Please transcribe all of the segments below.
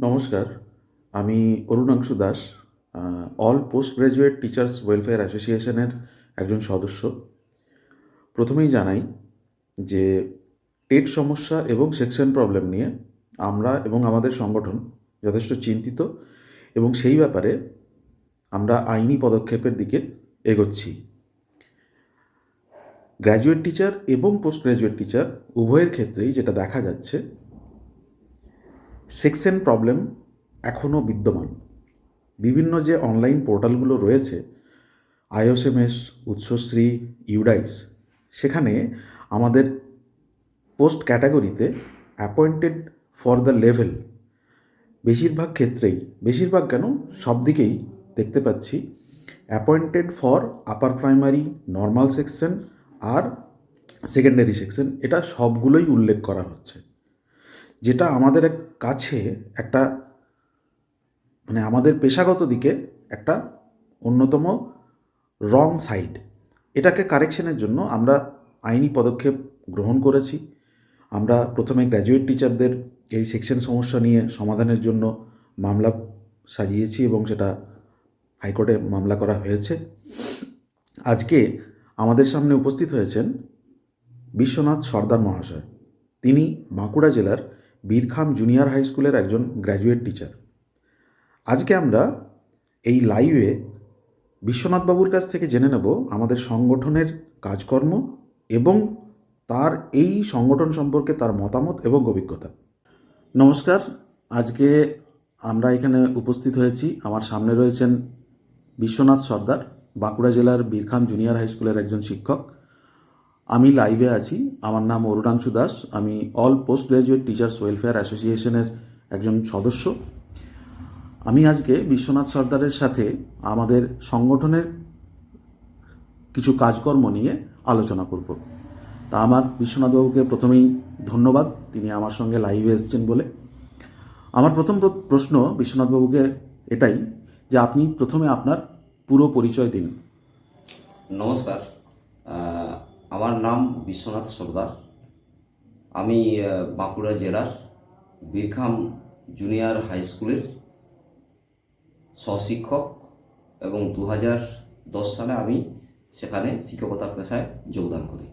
নমস্কার, আমি Arunangshu Das all post graduate teachers welfare অ্যাসোসিয়েশনের একজন সদস্য। প্রথমেই জানাই যে টেট সমস্যা এবং সেকশন প্রবলেম নিয়ে আমরা এবং আমাদের সংগঠন যথেষ্ট চিন্তিত এবং সেই ব্যাপারে আমরা আইনি পদক্ষেপের দিকে এগোচ্ছি। গ্র্যাজুয়েট টিচার এবং পোস্ট গ্র্যাজুয়েট টিচার উভয়ের ক্ষেত্রেই যেটা দেখা যাচ্ছে সেকশন প্রবলেম এখনও বিদ্যমান। বিভিন্ন যে অনলাইন পোর্টালগুলো রয়েছে আইওসএমএস উৎসশ্রী, ইউডাইস, সেখানে আমাদের পোস্ট ক্যাটাগরিতে অ্যাপয়েন্টেড ফর দ্য লেভেল। বেশিরভাগ ক্ষেত্রেই, বেশিরভাগ কেন, সব দিকেই দেখতে পাচ্ছি appointed for upper primary, normal section R secondary section. এটা সবগুলোই উল্লেখ করা হচ্ছে। যেটা আমাদের কাছে একটা মানে আমাদের পেশাগত দিকে একটা অন্যতম রং সাইড। এটাকে কারেকশনের জন্য আমরা আইনি পদক্ষেপ গ্রহণ করেছি। আমরা প্রথমে গ্র্যাজুয়েট টিচারদের এই সেকশন সমস্যা নিয়ে সমাধানের জন্য মামলা সাজিয়েছি এবং সেটা হাইকোর্টে মামলা করা হয়েছে। আজকে আমাদের সামনে উপস্থিত হয়েছেন বিশ্বনাথ সর্দার মহাশয়। তিনি বাঁকুড়া জেলার বীরখাম জুনিয়র হাই স্কুলের একজন গ্র্যাজুয়েট টিচার আজকে আমরা এই লাইভে বিশ্বনাথবাবুর কাছ থেকে জেনে নেব আমাদের সংগঠনের কাজকর্ম এবং তার এই সংগঠন সম্পর্কে তার মতামত এবং অভিজ্ঞতা। নমস্কার, আজকে আমরা এখানে উপস্থিত হয়েছি। আমার সামনে রয়েছেন বিশ্বনাথ সর্দার, বাঁকুড়া জেলার বীরখাম জুনিয়র হাই স্কুলের একজন শিক্ষক। আমি লাইভে আছি। আমার নাম অরুণাংশু দাস। আমি all post graduate teachers welfare অ্যাসোসিয়েশনের একজন সদস্য। আমি আজকে বিশ্বনাথ সর্দারের সাথে আমাদের সংগঠনের কিছু কাজকর্ম নিয়ে আলোচনা করব। তা আমার বিশ্বনাথবাবুকে প্রথমেই ধন্যবাদ। তিনি আমার সঙ্গে লাইভে এসেছেন বলে। আমার প্রথম প্র- প্রশ্ন বিশ্বনাথবাবুকে এটাই যে আপনি প্রথমে আপনার পুরো পরিচয় দিন। নমস্কার। আমার নাম বিশ্বনাথ সর্দার। আমি বাঁকুড়া জেলার বীরখাম জুনিয়র হাই স্কুলের সহশিক্ষক এবং দু দশ সালে আমি সেখানে শিক্ষকতা পেশায় যোগদান করি।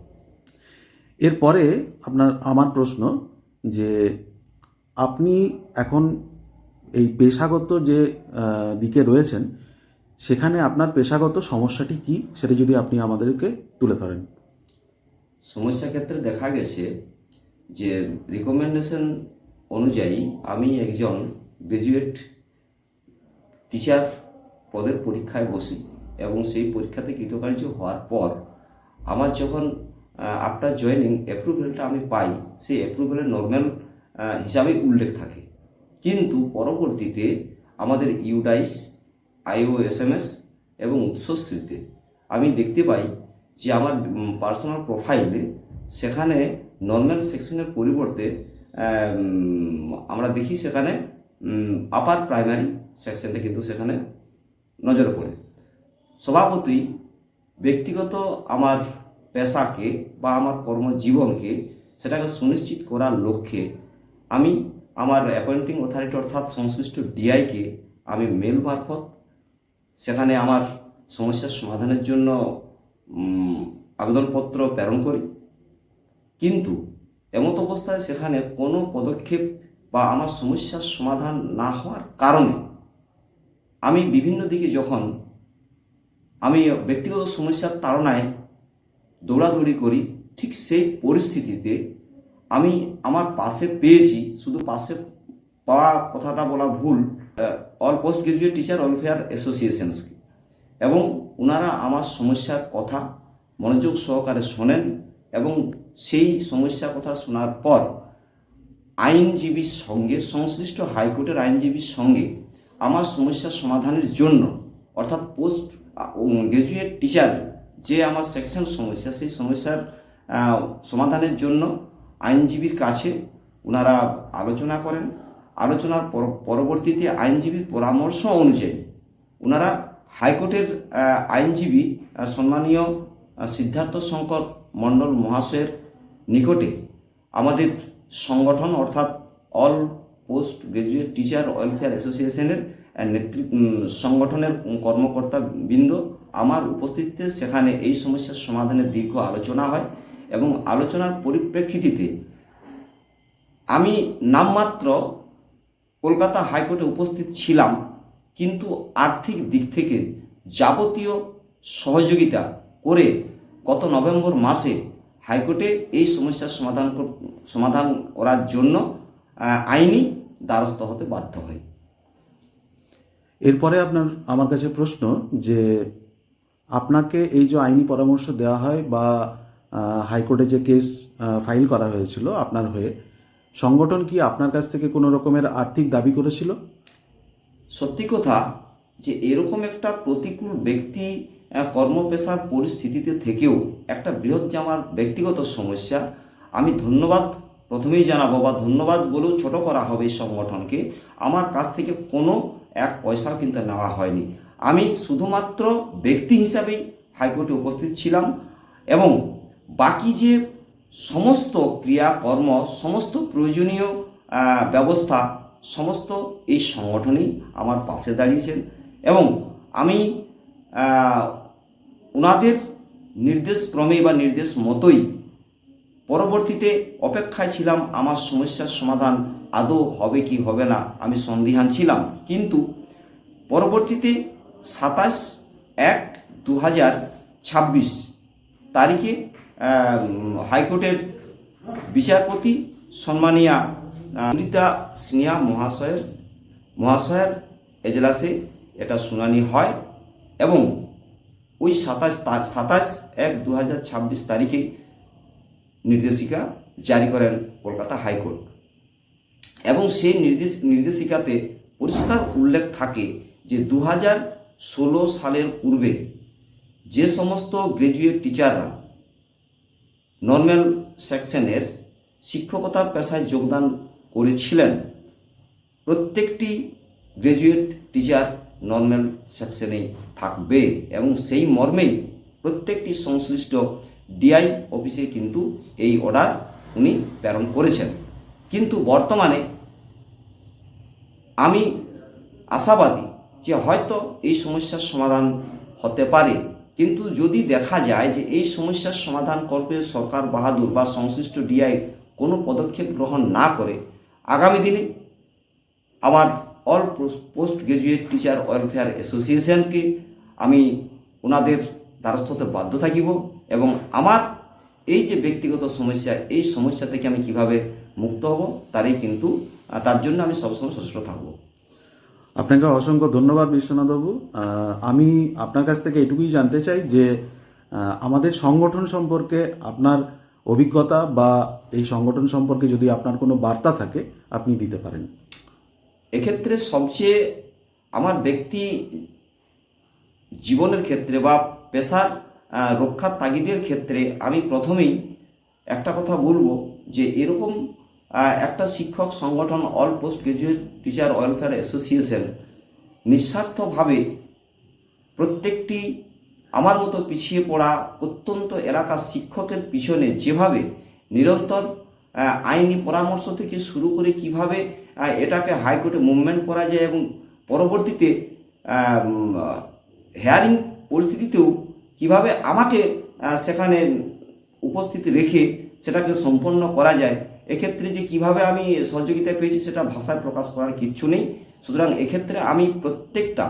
এরপরে আপনার, আমার প্রশ্ন যে আপনি এখন এই পেশাগত যে দিকে রয়েছেন, সেখানে আপনার পেশাগত সমস্যাটি কি? সেটা যদি আপনি আমাদেরকে তুলে ধরেন। সমস্যা ক্ষেত্রে দেখা গেছে যে রিকমেন্ডেশন অনুযায়ী আমি একজন গ্রাজুয়েট টিচার পদের পরীক্ষায় বসি এবং সেই পরীক্ষাতে কৃতকার্য হওয়ার পর আমার যখন আফটার জয়েনিং অ্যাপ্রুভেলটা আমি পাই, সেই অ্যাপ্রুভেলের নর্মাল হিসাবে উল্লেখ থাকে। কিন্তু পরবর্তীতে আমাদের ইউডাইস আইও এস এবং উৎসশ্রীতে আমি দেখতে পাই যে আমার পার্সোনাল প্রোফাইলে সেখানে নর্মাল সেকশনের পরিবর্তে আমরা দেখি সেখানে আপার প্রাইমারি সেকশনটা কিন্তু সেখানে নজরে পড়ে। স্বভাবতই ব্যক্তিগত আমার পেশাকে বা আমার কর্মজীবনকে সেটাকে সুনিশ্চিত করার লক্ষ্যে আমি আমার অ্যাপয়েন্টিং অথরিটি অর্থাৎ সংশ্লিষ্ট ডিআইকে আমি মেল মারফত সেখানে আমার সমস্যার সমাধানের জন্য আবেদনপত্র প্রেরণ করি। কিন্তু এমত অবস্থায় সেখানে কোনো পদক্ষেপ বা আমার সমস্যার সমাধান না হওয়ার কারণে আমি বিভিন্ন দিকে যখন আমি ব্যক্তিগত সমস্যার তাড়নায় দৌড়াদৌড়ি করি, ঠিক সেই পরিস্থিতিতে আমি আমার পাশে পেয়েছি, শুধু পাশে পাওয়া কথাটা বলা ভুল all post graduate teacher welfare অ্যাসোসিয়েশনসকে এবং ওনারা আমার সমস্যার কথা মনোযোগ সহকারে শোনেন এবং সেই সমস্যার কথা শোনার পর আইনজীবীর সঙ্গে, সংশ্লিষ্ট হাইকোর্টের আইনজীবীর সঙ্গে আমার সমস্যার সমাধানের জন্য, অর্থাৎ পোস্ট গ্রাজুয়েট টিচার যে আমার সেকশন সমস্যা, সেই সমস্যার সমাধানের জন্য আইনজীবীর কাছে ওনারা আলোচনা করেন। আলোচনার পর- পরবর্তীতে আইনজীবীর পরামর্শ অনুযায়ী ওনারা হাইকোর্টের আইনজীবী সম্মানীয় সিদ্ধার্থ শঙ্কর মণ্ডল মহাশয়ের নিকটে আমাদের সংগঠন অর্থাৎ all post graduate teacher welfare অ্যাসোসিয়েশনের নেতৃত্ব সংগঠনের কর্মকর্তা বৃন্দ আমার উপস্থিতিতে সেখানে এই সমস্যার সমাধানের দীর্ঘ আলোচনা হয় এবং আলোচনার পরিপ্রেক্ষিতে আমি নামমাত্র কলকাতা হাইকোর্টে উপস্থিত ছিলাম। কিন্তু আর্থিক দিক থেকে যাবতীয় সহযোগিতা করে গত নভেম্বর মাসে হাইকোর্টে এই সমস্যার সমাধান সমাধান করার জন্য আইনি দ্বারস্থ হতে বাধ্য হয় এরপরে আপনার, আমার কাছে প্রশ্ন যে আপনাকে এই যে আইনি পরামর্শ দেওয়া হয় বা হাইকোর্টে যে কেস ফাইল করা হয়েছিল আপনার হয়ে, সংগঠন কি আপনার কাছ থেকে কোনো রকমের আর্থিক দাবি করেছিল? সত্যি কথা যে এরকম একটা প্রতিকূল ব্যক্তি কর্মপেশার পরিস্থিতিতে থেকেও একটা বৃহৎ যে আমার ব্যক্তিগত সমস্যা, আমি ধন্যবাদ প্রথমেই জানাব বা ধন্যবাদ বলেও ছোট করা হবে এই সংগঠনকে। আমার কাছ থেকে কোনো এক পয়সাও কিন্তু নেওয়া হয়নি। আমি শুধুমাত্র ব্যক্তি হিসাবেই হাইকোর্টে উপস্থিত ছিলাম এবং বাকি যে সমস্ত ক্রিয়াকর্ম সমস্ত প্রয়োজনীয় ব্যবস্থা সমস্ত এই সংগঠনই আমার পাশে দাঁড়িয়েছেন এবং আমি ওনাদের নির্দেশ ক্রমে বা নির্দেশ মতোই পরবর্তীতে অপেক্ষায় ছিলাম, আমার সমস্যার সমাধান আদৌ হবে কি হবে না আমি সন্দিহান ছিলাম। কিন্তু পরবর্তীতে সাতাশ এক দু হাজার ছাব্বিশ তারিখে হাইকোর্টের বিচারপতি সম্মানিয়া অমৃতা সিনিয়া মহাশয়ের মহাশয়ের এজলাসে এটা শুনানি হয় এবং ওই সাতাশ সাতাশ এক দু হাজার ছাব্বিশ তারিখে নির্দেশিকা জারি করেন কলকাতা হাইকোর্ট। এবং সেই নির্দেশ, নির্দেশিকাতে পরিষ্কার উল্লেখ থাকে যে দু হাজার ষোলো সালের পূর্বে যে সমস্ত গ্র্যাজুয়েট টিচাররা নর্মাল সেকশনের শিক্ষকতার পেশায় যোগদান করেছিলেন। প্রত্যেকটি গ্র্যাজুয়েট টিচার নর্মাল সেকশনে থাকবে এবং সেই মর্মেই প্রত্যেকটি সংশ্লিষ্ট ডিআই অফিসে কিন্তু এই অর্ডার উনি প্রেরণ করেছেন। কিন্তু বর্তমানে আমি আশাবাদী যে হয়তো এই সমস্যার সমাধান হতে পারে। কিন্তু যদি দেখা যায় যে এই সমস্যার সমাধান করবে সরকার বাহাদুর বা সংশ্লিষ্ট ডিআই কোনো পদক্ষেপ গ্রহণ না করে আগামী দিনে আমার all post graduate teacher welfare অ্যাসোসিয়েশনকে আমি ওনাদের দ্বারস্থ হতে বাধ্য থাকিব এবং আমার এই যে ব্যক্তিগত সমস্যা, এই সমস্যা থেকে আমি কীভাবে মুক্ত হব তারই কিন্তু তার জন্য আমি সবসময় সচেষ্ট থাকব। আপনাকে অসংখ্য ধন্যবাদ বিশ্বনাথবাবু। আমি আপনার কাছ থেকে এটুকুই জানতে চাই যে আমাদের সংগঠন সম্পর্কে আপনার অভিজ্ঞতা বা এই সংগঠন সম্পর্কে যদি আপনার কোনো বার্তা থাকে, আপনি দিতে পারেন। এক্ষেত্রে সবচেয়ে আমার ব্যক্তি জীবনের ক্ষেত্রে বা পেশার রক্ষার তাগিদের ক্ষেত্রে আমি প্রথমেই একটা কথা বলব যে এরকম একটা শিক্ষক সংগঠন all post graduate teacher welfare association নিঃস্বার্থভাবে প্রত্যেকটি আমার মতো পিছিয়ে পড়া অত্যন্ত এলাকার শিক্ষকের পিছনে যেভাবে নিরন্তর আইনি পরামর্শ থেকে শুরু করে কীভাবে এটাকে হাইকোর্টে মুভমেন্ট করা যায় এবং পরবর্তীতে হেয়ারিং পরিস্থিতিতেও কীভাবে আমাকে সেখানে উপস্থিত রেখে সেটাকে সম্পন্ন করা যায়, এক্ষেত্রে যে কীভাবে আমি সহযোগিতা পেয়েছি সেটা ভাষায় প্রকাশ করার কিচ্ছু নেই। সুতরাং এক্ষেত্রে আমি প্রত্যেকটা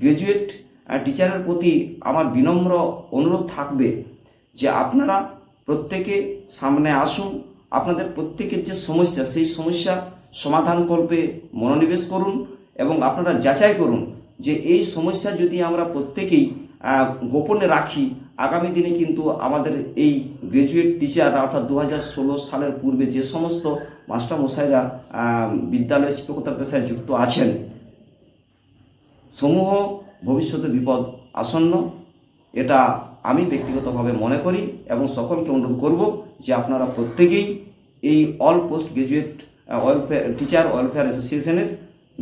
গ্রাজুয়েট টিচারের প্রতি আমার বিনম্র অনুরোধ থাকবে যে আপনারা প্রত্যেকে সামনে আসুন, আপনাদের প্রত্যেকের যে সমস্যা, সেই সমস্যা সমাধান করবে, মনোনিবেশ করুন এবং আপনারা যাচাই করুন যে এই সমস্যা যদি আমরা প্রত্যেকেই গোপনে রাখি, আগামী দিনে কিন্তু আমাদের এই গ্রাজুয়েট টিচার অর্থাৎ দু হাজার ষোলো সালের পূর্বে যে সমস্ত মাস্টারমশাইরা বিদ্যালয় শিক্ষকতা পেশায় যুক্ত আছেন, সমূহ ভবিষ্যতে বিপদ আসন্ন এটা আমি ব্যক্তিগতভাবে মনে করি এবং সকলকে অনুরোধ করব যে আপনারা প্রত্যেকেই এই all post graduate welfare teacher welfare অ্যাসোসিয়েশনের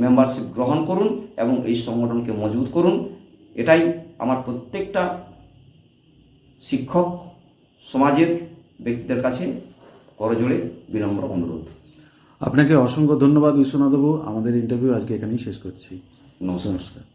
মেম্বারশিপ গ্রহণ করুন এবং এই সংগঠনকে মজবুত করুন। এটাই আমার প্রত্যেকটা শিক্ষক সমাজের ব্যক্তিদের কাছে করজোড়ে বিনম্র অনুরোধ। আপনাকে অসংখ্য ধন্যবাদ বিশ্বনাথবাবু। আমাদের ইন্টারভিউ আজকে এখানেই শেষ করছি। নমস্কার। নমস্কার।